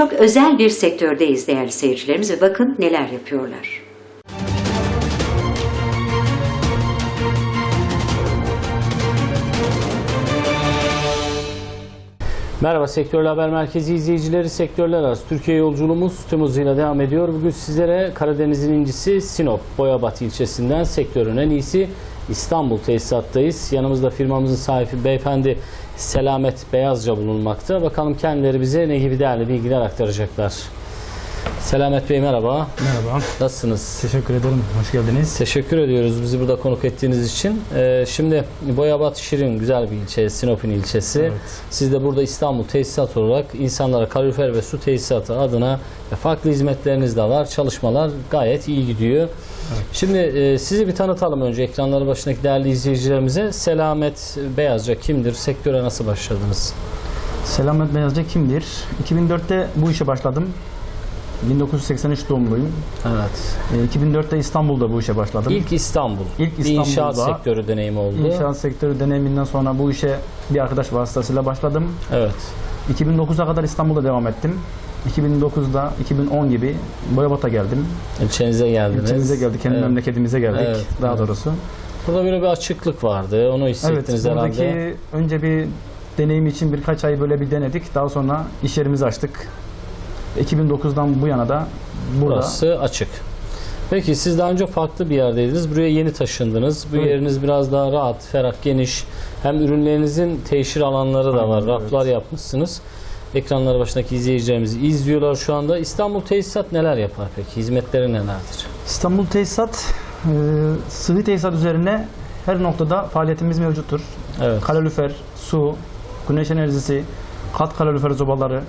çok özel bir sektördeyiz değerli seyircilerimiz ve bakın neler yapıyorlar. Merhaba Sektörler Haber Merkezi izleyicileri. Sektörler arası Türkiye yolculuğumuz tüm hızıyla devam ediyor. Bugün sizlere Karadeniz'in incisi Sinop, Boyabat ilçesinden sektörün en iyisi İstanbul tesisattayız. Yanımızda firmamızın sahibi beyefendi Selamet Beyazca bulunmakta. Bakalım kendileri bize ne gibi değerli bilgiler aktaracaklar. Selamet Bey merhaba. Merhaba. Nasılsınız? Teşekkür ederim. Hoş geldiniz. Teşekkür ediyoruz bizi burada konuk ettiğiniz için. Ee, şimdi Boyabat Şirin güzel bir ilçe, Sinop'un ilçesi. Evet. Siz de burada İstanbul tesisat olarak insanlara kalorifer ve su tesisatı adına farklı hizmetleriniz de var. Çalışmalar gayet iyi gidiyor. Şimdi e, sizi bir tanıtalım önce ekranları başındaki değerli izleyicilerimize. Selamet Beyazca kimdir? Sektöre nasıl başladınız? Selamet Beyazca kimdir? 2004'te bu işe başladım. 1983 doğumluyum. Evet. Ee, 2004'te İstanbul'da bu işe başladım. İlk İstanbul. İlk Bir inşaat İstanbul'da- sektörü deneyimi oldu. İnşaat sektörü deneyiminden sonra bu işe bir arkadaş vasıtasıyla başladım. Evet. 2009'a kadar İstanbul'da devam ettim. 2009'da 2010 gibi Boyabat'a geldim. İlçenize geldiniz. İlçemize geldik, kendi Evet. memleketimize geldik Evet, daha evet. doğrusu. Burada böyle bir açıklık vardı. Onu Evet, hissettiniz buradaki herhalde. önce bir deneyim için birkaç ay böyle bir denedik. Daha sonra iş yerimizi açtık. 2009'dan bu yana da burada. Burası açık. Peki siz daha önce farklı bir yerdeydiniz. Buraya yeni taşındınız. Bu Evet. yeriniz biraz daha rahat, ferah, geniş. Hem ürünlerinizin teşhir alanları da var. Aynen, evet. Raflar yapmışsınız. Ekranları başındaki izleyicilerimiz izliyorlar şu anda. İstanbul Tesisat neler yapar peki? Hizmetleri nelerdir? İstanbul Tesisat e, sıvı tesisat üzerine her noktada faaliyetimiz mevcuttur. Evet. Kalorifer, su, güneş enerjisi, kat kalorifer zobaları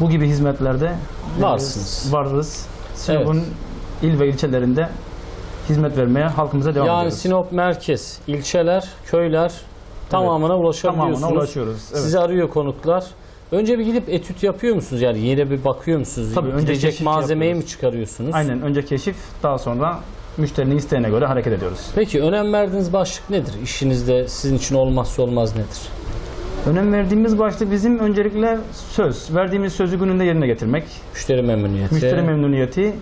bu gibi hizmetlerde e, Varsınız. varız. Sinop'un il ve ilçelerinde hizmet vermeye halkımıza devam yani ediyoruz. Sinop merkez, ilçeler, köyler tamamına ulaşabiliyorsunuz. Tamamına ulaşıyoruz. Evet. Sizi arıyor konuklar. Önce bir gidip etüt yapıyor musunuz? Yani yere bir bakıyor musunuz? Tabii, önce Gidecek malzemeyi yapıyoruz. mi çıkarıyorsunuz? Aynen önce keşif daha sonra müşterinin isteğine göre hareket ediyoruz. Peki önem verdiğiniz başlık nedir? İşinizde sizin için olmazsa olmaz nedir? Önem verdiğimiz başlık bizim öncelikle söz. Verdiğimiz sözü gününde yerine getirmek. Müşteri memnuniyeti. Müşteri memnuniyeti,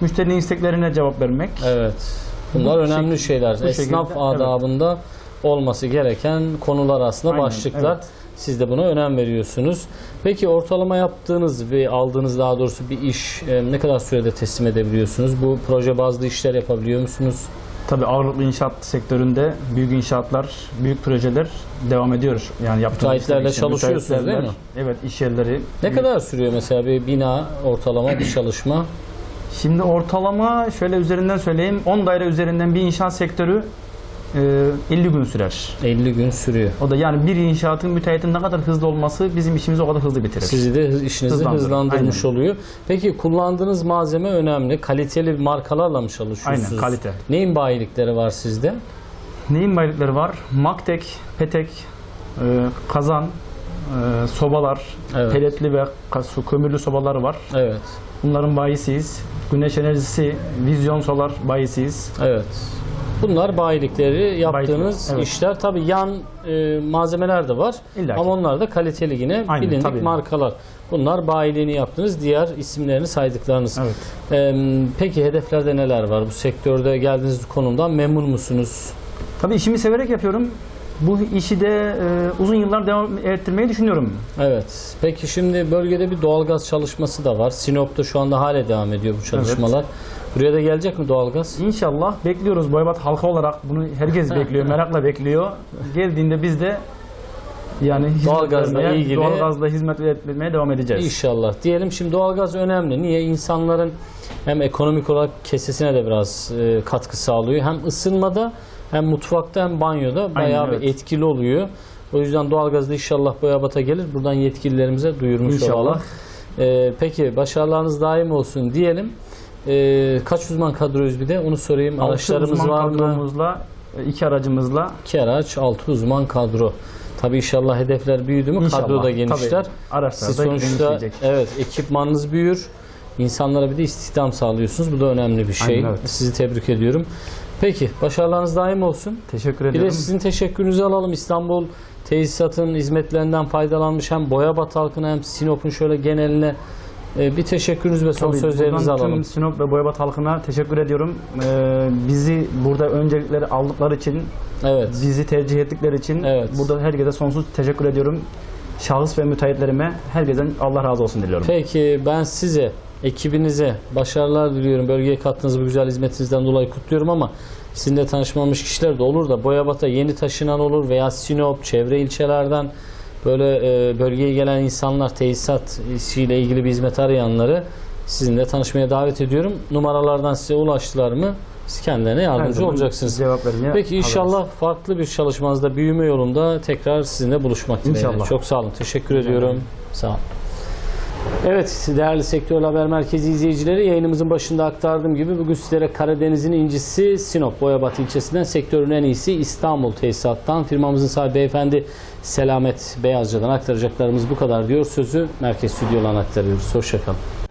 müşterinin isteklerine cevap vermek. Evet. Bunlar Bu önemli şekilde- şeyler. bu Esnaf şekilde, adabında olması gereken konular aslında Aynen, başlıklar. evet. Siz de buna önem veriyorsunuz. Peki ortalama yaptığınız ve aldığınız daha doğrusu bir iş e, ne kadar sürede teslim edebiliyorsunuz? Bu proje bazlı işler yapabiliyor musunuz? Tabii ağırlıklı inşaat sektöründe büyük inşaatlar, büyük projeler devam ediyor. Yani yaptığımız Müteahhitlerle işler, çalışıyorsunuz müteahhitlerle- değil mi? Evet, iş yerleri. Ne kadar sürüyor mesela bir bina ortalama bir çalışma? Şimdi ortalama şöyle üzerinden söyleyeyim. 10 daire üzerinden bir inşaat sektörü e, 50 gün sürer. 50 gün sürüyor. O da yani bir inşaatın müteahhitin ne kadar hızlı olması bizim işimizi o kadar hızlı bitirir. Sizi de hız- işinizi Hızlandırır, hızlandırmış oluyor. Peki kullandığınız malzeme önemli. Kaliteli markalarla mı çalışıyorsunuz? Aynen, kalite. Neyin bayilikleri var sizde? Neyin bayılıkları var? Maktek, petek, e, kazan, e, sobalar, Evet. peletli ve ka- su kömürlü sobaları var. Evet. Bunların bayisiyiz. Güneş enerjisi, vizyon solar bayisiyiz. Evet. Bunlar bayilikleri yaptığınız evet. işler. Tabii yan e, malzemeler de var. İlla ki. Ama onlar da kaliteli yine Aynen, bilindik tabii. markalar. Bunlar bayiliğini yaptığınız diğer isimlerini saydıklarınız. Evet. E, peki hedeflerde neler var? Bu sektörde geldiğiniz konumdan memnun musunuz? Tabii işimi severek yapıyorum. Bu işi de e, uzun yıllar devam ettirmeyi düşünüyorum. Evet. Peki şimdi bölgede bir doğalgaz çalışması da var. Sinop'ta şu anda hala devam ediyor bu çalışmalar. Buraya da gelecek mi doğalgaz? İnşallah bekliyoruz Boyabat halkı olarak bunu herkes bekliyor, merakla bekliyor. Geldiğinde biz de yani Doğalgazla vermeye, ilgili- doğalgazla hizmet vermeye devam edeceğiz. İnşallah. Diyelim şimdi doğalgaz önemli. Niye? İnsanların hem ekonomik olarak kesesine de biraz e, katkı sağlıyor. Hem ısınmada hem mutfakta hem banyoda bayağı evet. bir etkili oluyor. O yüzden doğalgaz da inşallah Boyabat'a gelir. Buradan yetkililerimize duyurmuş İnşallah. olalım. E, peki başarılarınız daim olsun diyelim. E, kaç uzman kadroyuz bir de onu sorayım. Altı Araçlarımız var mı? e, iki aracımızla İki araç, altı uzman kadro. Tabii inşallah hedefler büyüdü mü İnşallah, kadro da genişler. Araçlar Siz da sonuçta genişleyecek. evet ekipmanınız büyür. İnsanlara bir de istihdam sağlıyorsunuz. Bu da önemli bir şey. Aynen, evet. Sizi tebrik ediyorum. Peki başarılarınız daim olsun. teşekkür Bir de sizin teşekkürünüzü alalım. İstanbul tesisatın hizmetlerinden faydalanmış hem Boyabat halkına hem Sinop'un şöyle geneline e, bir teşekkürünüz ve son Tabii, sözlerinizi buradan alalım. Tüm Sinop ve Boyabat halkına teşekkür ediyorum. Ee, bizi burada öncelikleri aldıkları için, Evet. bizi tercih ettikleri için Evet. burada herkese sonsuz teşekkür ediyorum. Şahıs ve müteahhitlerime herkesten Allah razı olsun diliyorum. Peki ben size, ekibinize başarılar diliyorum. Bölgeye kattığınız bu güzel hizmetinizden dolayı kutluyorum ama sizinle tanışmamış kişiler de olur da Boyabat'a yeni taşınan olur veya Sinop, çevre ilçelerden böyle e, bölgeye gelen insanlar tesisat işiyle ilgili bir hizmet arayanları sizinle tanışmaya davet ediyorum. Numaralardan size ulaştılar mı siz kendilerine yardımcı olacaksınız. Cevap vermeye Peki inşallah farklı bir çalışmanızda büyüme yolunda tekrar sizinle buluşmak dileğiyle. İnşallah. Çok sağ olun. Teşekkür ediyorum. Sağ olun. Evet değerli Sektör Haber Merkezi izleyicileri yayınımızın başında aktardığım gibi bugün sizlere Karadeniz'in incisi Sinop Boyabat ilçesinden sektörün en iyisi İstanbul Tesisat'tan firmamızın sahibi beyefendi Selamet Beyazca'dan aktaracaklarımız bu kadar diyor. Sözü merkez stüdyolarına aktarıyoruz. Hoşçakalın.